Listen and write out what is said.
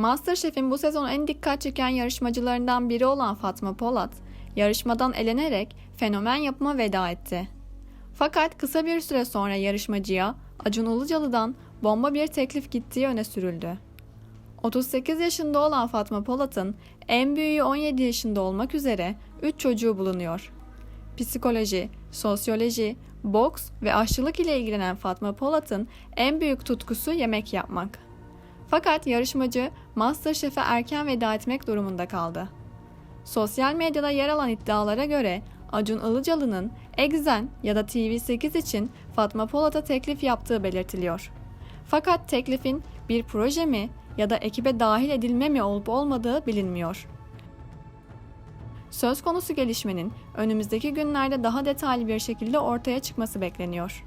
Masterchef'in bu sezon en dikkat çeken yarışmacılarından biri olan Fatma Polat, yarışmadan elenerek fenomen yapıma veda etti. Fakat kısa bir süre sonra yarışmacıya Acun Ilıcalı'dan bomba bir teklif gittiği öne sürüldü. 38 yaşında olan Fatma Polat'ın en büyüğü 17 yaşında olmak üzere 3 çocuğu bulunuyor. Psikoloji, sosyoloji, boks ve aşçılık ile ilgilenen Fatma Polat'ın en büyük tutkusu yemek yapmak. Fakat yarışmacı MasterChef'e erken veda etmek durumunda kaldı. Sosyal medyada yer alan iddialara göre Acun Ilıcalı'nın Exen ya da TV8 için Fatma Polat'a teklif yaptığı belirtiliyor. Fakat teklifin bir proje mi ya da ekibe dahil edilme mi olup olmadığı bilinmiyor. Söz konusu gelişmenin önümüzdeki günlerde daha detaylı bir şekilde ortaya çıkması bekleniyor.